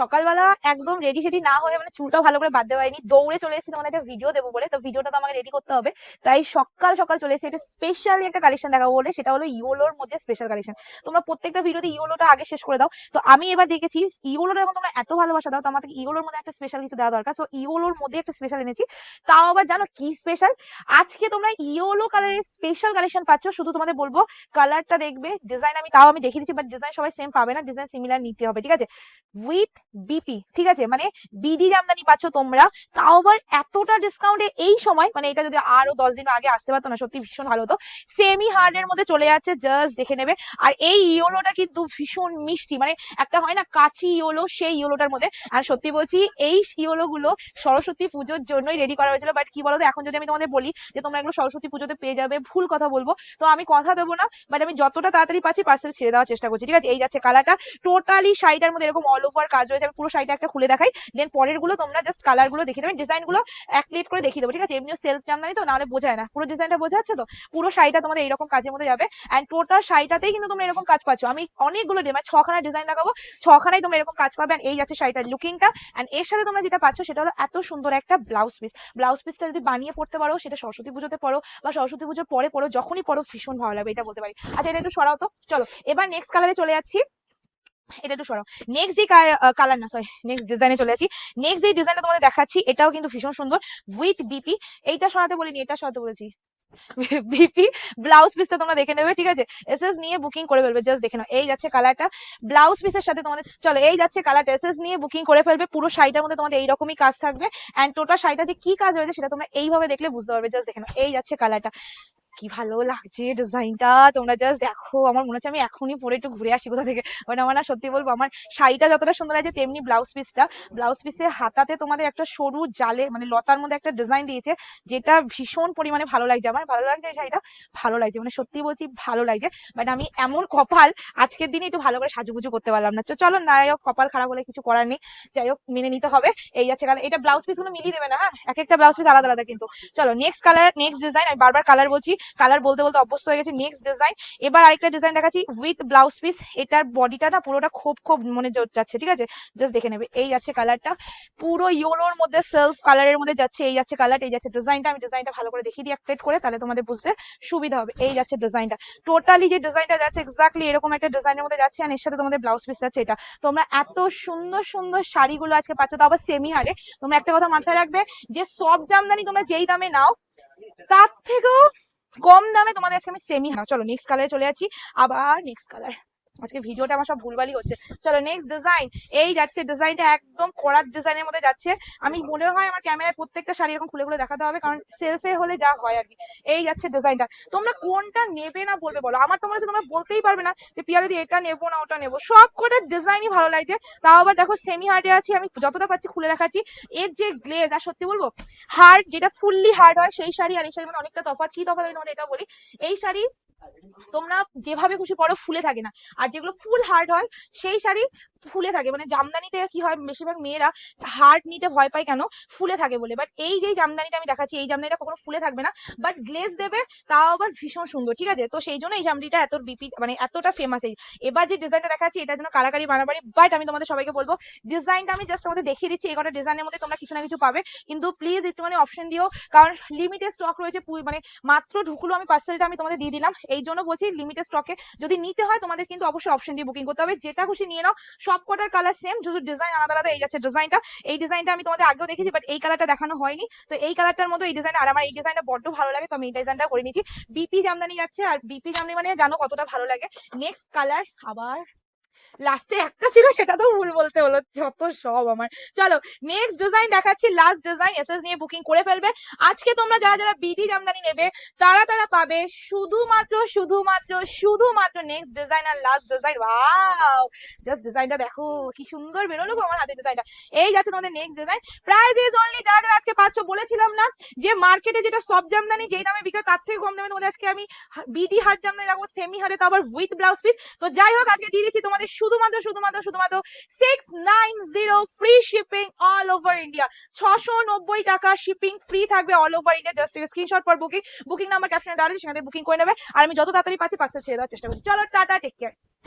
সকালবেলা একদম রেডি সেডি না হয়ে মানে চুলটা ভালো করে বাদ দেওয়া হয়নি। দৌড়ে চলে এসেছি তোমাদের একটা ভিডিও দেবো বলে। তো ভিডিওটা তো আমাকে রেডি করতে হবে। তাই সকাল সকাল চলে এসেছি। এটা স্পেশালি একটা কালেকশন দেখাবো বলে। সেটা হলো ইওলোর মধ্যে স্পেশাল কালেকশন তোমরা প্রত্যেকটা ভিডিওতে ইওলোটা আগে শেষ করে দাও। তো আমি এবার দেখেছি ইওলোটা যখন তোমরা এত ভালোবাসা দাও তো আমাদের ইওলোর মধ্যে একটা স্পেশাল কিছু দেওয়া দরকার। সো ইওলোর মধ্যে একটা স্পেশাল এনেছি। তাও আবার জানো কি স্পেশাল আজকে তোমরা ইওলো কালারের স্পেশাল কালেকশন পাচ্ছ। শুধু তোমাদের বলব কালারটা দেখবে। ডিজাইন আমি তাও আমি দেখিয়ে দিচ্ছি বাট ডিজাইন সবাই সেম পাবে না। ডিজাইন সিমিলার নিতে হবে, ঠিক আছে? উইথ বিপি ঠিক আছে? মানে বিডি জামদানি পাচ্ছ তোমরা। তাও আবার এতটা ডিসকাউন্টে এই সময় মানে এটা যদি আরও দশ দিন আগে আসতে পারতো না, সত্যি ভীষণ ভালো হতো। সেমি হার্ড এর মধ্যে চলে যাচ্ছে জাস্ট দেখে নেবে। আর এই ইয়োলোটা কিন্তু ভীষণ মিষ্টি মানে একটা হয় না, কাচি ইয়োলো, সেই ইয়োলোটার মধ্যে। আর সত্যি বলছি, এই ইয়োলো গুলো সরস্বতী পুজোর জন্যই রেডি করা হয়েছিল। বাট কি বলতো, এখন যদি আমি তোমাদের বলি যে তোমরা এগুলো সরস্বতী পুজোতে পেয়ে যাবে, ভুল কথা বলব। তো আমি কথা দেবো না বাট আমি যতটা তাড়াতাড়ি পাচ্ছি পার্সেল ছেড়ে দেওয়ার চেষ্টা করছি। ঠিক আছে? এই যাচ্ছে কালারটা টোটালি শাড়িটার মধ্যে এরকম অল ওভার কাজ রয়েছে, আমি পুরো শাড়িটা একটা খুলে দেখাই। দেন পরেরগুলো তোমরা জাস্ট কালারগুলো দেখে দেবে ডিজাইনগুলো এক প্লেট করে দেখিয়ে দেবো, ঠিক আছে? এমনিও সেলফ জামদানি তো, নাহলে বোঝায় না। পুরো ডিজাইনটা বোঝা যাচ্ছে তো? পুরো শাড়িটা তোমাদের এইরকম কাজের মধ্যে যাবে। অ্যান্ড টোটাল শাড়িটাতেই কিন্তু তোমরা এরকম কাজ পাচ্ছ। আমি অনেকগুলো মানে ছখানা ডিজাইন দেখাবো ছখানায় তোমরা এরকম কাজ পাবে। এই যাচ্ছে শাড়িটার লুকিংটা অ্যান্ড এর সাথে তোমরা যেটা পাচ্ছ, সেটা হলো এত সুন্দর একটা ব্লাউজ পিস ব্লাউজ পিসটা যদি বানিয়ে পড়তে পারো, সেটা সরস্বতী পুজোতে পড়ো বা সরস্বতী পুজোর পরে পড়ো যখনই পড়ো ভীষণ ভালো লাগবে, এটা বলতে পারি। আচ্ছা এটা একটু সরাও তো। চলো, এবার নেক্সট কালারে চলে যাচ্ছি। এটা একটু সরাও। নেক্সট যে কালার না সরি নেক্সট ডিজাইনে চলে যাচ্ছি। নেক্সট যে ডিজাইনটা তোমাদের দেখাচ্ছি, এটাও কিন্তু ভীষণ সুন্দর। উইথ বিপি এইটা সরাতে বলিনি, এটা সরাতে বলেছি। বিপি ব্লাউজ পিসটা তোমরা দেখে নেবে, ঠিক আছে? এসএস নিয়ে বুকিং করে ফেলবে জাস্ট দেখে নাও। এই যাচ্ছে কালারটা ব্লাউজ পিসের সাথে তোমাদের, চলো, এই যাচ্ছে কালারটা এসএস নিয়ে বুকিং করে ফেলবে, পুরো শাড়িটার মধ্যে তোমাদের এইরকমই কাজ থাকবে। অ্যান্ড টোটাল শাড়িটা যে কি কাজ রয়েছে, সেটা তোমরা এইভাবে দেখলে বুঝতে পারবে জাস্ট দেখে নাও। এই যাচ্ছে কালারটা কি ভালো লাগছে ডিজাইনটা। তোমরা জাস্ট দেখো, আমার মনে হচ্ছে আমি এখনই পরে একটু ঘুরে আসি কোথা থেকে। মানে আমার না সত্যি বলব, আমার শাড়িটা যতটা সুন্দর লাগছে তেমনি ব্লাউজ পিসটা ব্লাউজ পিসের হাতাতে তোমাদের একটা সরু জালে মানে লতার মধ্যে একটা ডিজাইন দিয়েছে, যেটা ভীষণ পরিমাণে ভালো লাগছে। আমার ভালো লাগছে এই শাড়িটা? ভালো লাগছে। মানে সত্যি বলছি ভালো লাগছে। বাট আমি এমন কপাল, আজকের দিনে একটু ভালো করে সাজুগুজু করতে পারলাম না। চলো না হোক, কপাল খারাপ হলে কিছু করার নেই। যাই হোক, মেনে নিতে হবে। এই যাচ্ছে কালার এটা ব্লাউজ পিসগুলো মিলিয়ে দেবে না হ্যাঁ? এক একটা ব্লাউজ পিস আলাদা আলাদা কিন্তু। চলো নেক্সট কালার নেক্সট ডিজাইন আমি বারবার কালার বলছি। কালার বলতে বলতে অভ্যস্ত হয়ে গেছে। নেক্সট ডিজাইন এবার আরেকটা ডিজাইন দেখাচ্ছি উইথ ব্লাউজ পিস এটার বডিটা না পুরোটা খুব খুব মনে যাচ্ছে, ঠিক আছে? জাস্ট দেখে নেবে। এই যাচ্ছে কালারটা পুরো ইয়োলোর মধ্যে সেলফ কালারের মধ্যে যাচ্ছে, এই যাচ্ছে কালার এই যাচ্ছে ডিজাইনটা আমি ডিজাইনটা ভালো করে দেখিয়ে দিই প্লেট করে, তাহলে তোমাদের বুঝতে সুবিধা হবে। এই যাচ্ছে ডিজাইনটা টোটালি যে ডিজাইনটা যাচ্ছে এক্স্যাক্টলি এরকম একটা ডিজাইনের মধ্যে যাচ্ছে আর এর সাথে তোমাদের ব্লাউজ পিস যাচ্ছে এটা। তোমরা এত সুন্দর সুন্দর শাড়িগুলো আজকে পাচ্ছ তো আবার সেমি হারে। তোমরা একটা কথা মাথায় রাখবে, যে সব জামদানি তোমরা যেই দামে নাও, তার থেকেও কম দামে তোমাদের আজকে আমি সেমি চলো নেক্সট কালারে চলে আছি আবার নেক্সট কালার আজকে ভিডিওটা আমার সব ভুলভালই হচ্ছে। চলো নেক্সট ডিজাইন এই যাচ্ছে ডিজাইনটা একদম কড়ার ডিজাইনের মধ্যে যাচ্ছে। আমি মনে হয় আমার ক্যামেরায় প্রত্যেকটা শাড়ি এরকম খুলে খুলে দেখাতে হবে, কারণ সেলফে হলে যা হয় আর কি। এই যাচ্ছে ডিজাইনটা তোমরা কোনটা নেবে না বলবে বলো? আমার তোমার তোমরা বলতেই পারবে না যে, পিয়া দিদি, এটা নেব না, ওটা নেব। সব কটার ডিজাইনই ভালো লাগছে। তাও আবার দেখো সেমি হার্ডে আছি, আমি যতটা পাচ্ছি খুলে দেখাচ্ছি। এর যে গ্লেজ আর সত্যি বলব হার্ড যেটা ফুললি হার্ড হয়, সেই শাড়ি আর এই শাড়ির মধ্যে অনেকটা তফাৎ। কি তফাৎ আমি তোমাদের এটা বলি? এই শাড়ি তোমরা যেভাবে খুশি পরো ফুলে থাকে না। আর যেগুলো ফুল হার্ড হয় সেই শাড়ি ফুলে থাকে। মানে জামদানিতে কি হয়, বেশিরভাগ মেয়েরা হার্ট নিতে ভয় পায় কেন? ফুলে থাকে বলে। বাট এই যে জামদানিটা আমি দেখাচ্ছি, এই জামদানিটা কখনো ফুলে থাকবে না। বাট গ্লেজ দেবে, তাও আবার ভীষণ সুন্দর, ঠিক আছে? তো সেই জন্য এই জামদানিটা এত বিপি মানে এতটা ফেমাস এই। এবার যে ডিজাইনটা দেখাচ্ছি, এটার জন্য কারাকারি বানাবাড়ি বাট আমি তোমাদের সবাইকে বলব ডিজাইনটা আমি জাস্ট তোমাদের দেখিয়ে দিচ্ছি। এই কটা ডিজাইনের মধ্যে তোমরা কিছু না কিছু পাবে। কিন্তু প্লিজ একটু মানে অপশন দিও, কারণ লিমিটেড স্টক রয়েছে মানে মাত্র ঢুকলো আমি পার্সেলটা আমি তোমাদের দিয়ে দিলাম। এই জন্য বলছি লিমিটেড স্টকে যদি নিতে হয়, তোমাদের কিন্তু অবশ্যই অপশন দিয়ে বুকিং করতে হবে। যেটা খুশি নিয়ে নাও সব কটার কালার সেম শুধু ডিজাইন আলাদা আলাদা এই যাচ্ছে ডিজাইনটা এই ডিজাইনটা আমি তোমাদের আগেও দেখেছি বাট এই কালারটা দেখানো হয়নি। তো এই কালারটার মতো এই ডিজাইন আর আমার এই ডিজাইনটা বড্ড ভালো লাগে, তো আমি এই ডিজাইনটা করে নিয়েছি। বিপি জামদানি যাচ্ছে, আর বিপি জামদানি মানে জানো কতটা ভালো লাগে? নেক্সট কালার আবার লাস্টে একটা ছিল, সেটা তো ভুল বলতে হলো, যত সব আমার। চলো নেক্সট ডিজাইন দেখাচ্ছি লাস্ট ডিজাইন এসএস নিয়ে বুকিং করে ফেলবে। আজকে তোমরা যারা যারা বিডি জামদানি নেবে, তারা তারা পাবে শুধুমাত্র শুধুমাত্র শুধুমাত্র নেক্সট ডিজাইন আর লাস্ট ডিজাইন ওয়াও জাস্ট ডিজাইনটা দেখো, কি সুন্দর বেরোলো গো আমার হাতে ডিজাইনটা এই যাচ্ছে তোমাদের next design price is only যারা যারা আজকে পাচ্ছ, বলেছিলাম না যে মার্কেটে যেটা সব জামদানি, যেই দামে বিক্রি তার থেকে কম দামে তোমাদের আজকে আমি বিডি হাট জামদানি রাখব সেমি হারে তো আবার উইথ ব্লাউজ পিস তো যাই হোক, আজকে দিয়ে দিচ্ছি তোমাদের শুধুমাত্র শুধুমাত্র শুধুমাত্র six nine zero free shipping all over India ছশো নব্বই টাকা শিপিং ফ্রি থাকবে all over India just screenshot পর বুকিং বুকিং নাম্বার ক্যাপশনে দেওয়া সেখানে বুকিং করে নেবে। আর আমি যত তাড়াতাড়ি পাচ্ছি পার্সেল ছেড়ে দেওয়ার চেষ্টা করছি। চলো, টাটা টেক কেয়ার